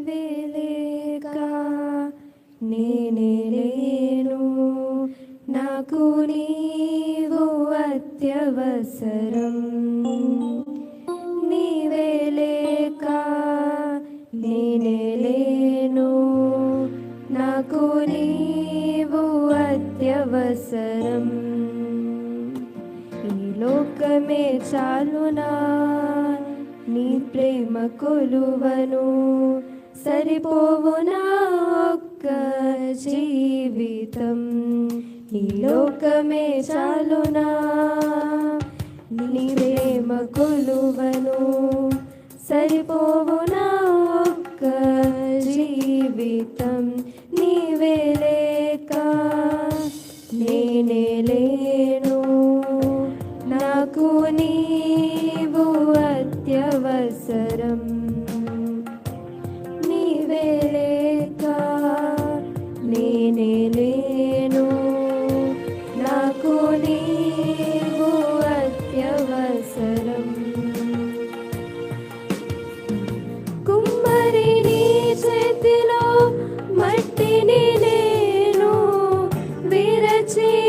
నీవే నేనే లేను. నాకు నీవు అత్యవసరం. నీవే నేనే లేను. నాకు నీవు అత్యవసరం. ఈ లోకమే చాలునా నీ ప్రేమ కొలువను. సరిపోవునా ఒక్క జీవితం? ఈ లోకమే చాలునా? నీ ప్రేమ కొలువను. సరిపోవునా ఒక్క జీవితం నీవే లేక? నేనే లేను. నాకు నీవు అత్యవసరం. see.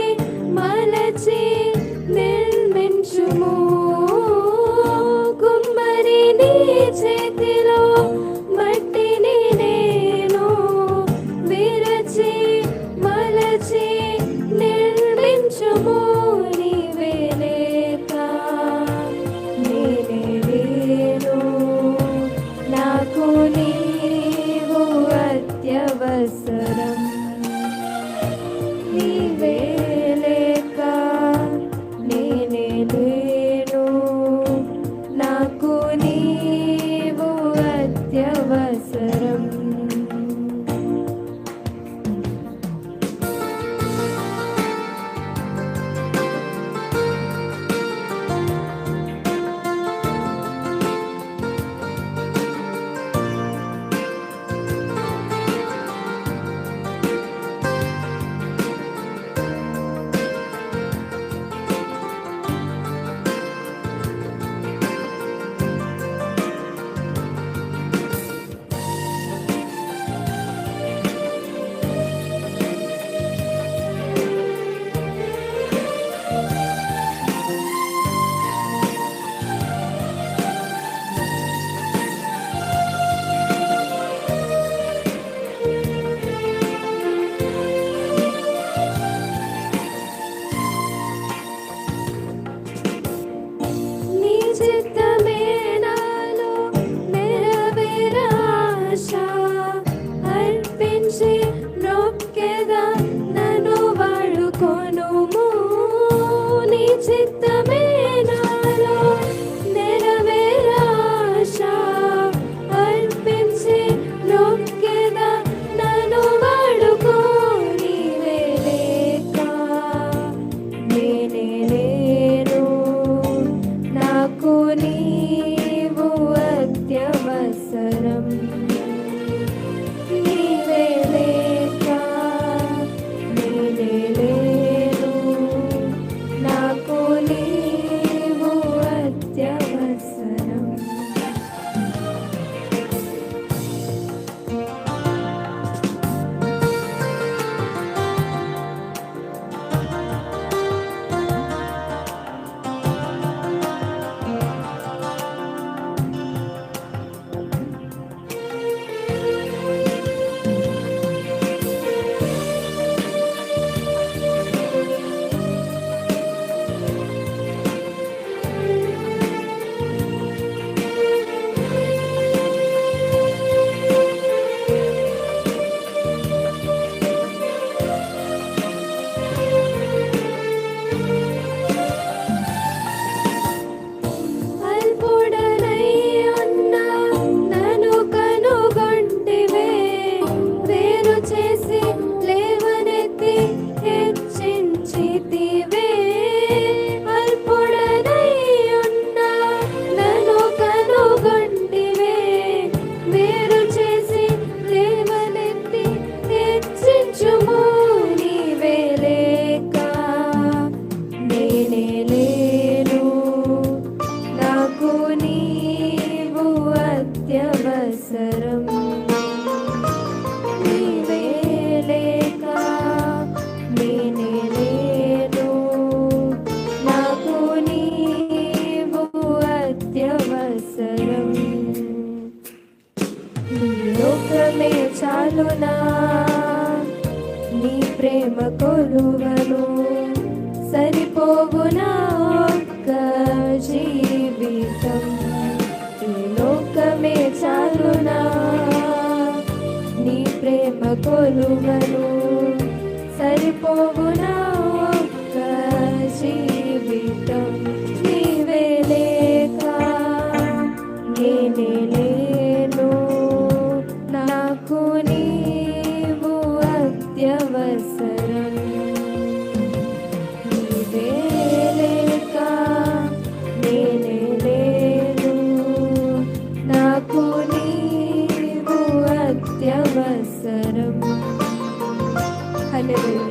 అత్యవసరం నీవే అవసరం లోకమే చాలునా నీ ప్రేమ కొలువను సరిపోగునా ఒక్క జీవితం? లోకమే చాలునా నీ ప్రేమ కొలువను సరిపోగునా నీవు అత్యవసరం హల్లెలూయా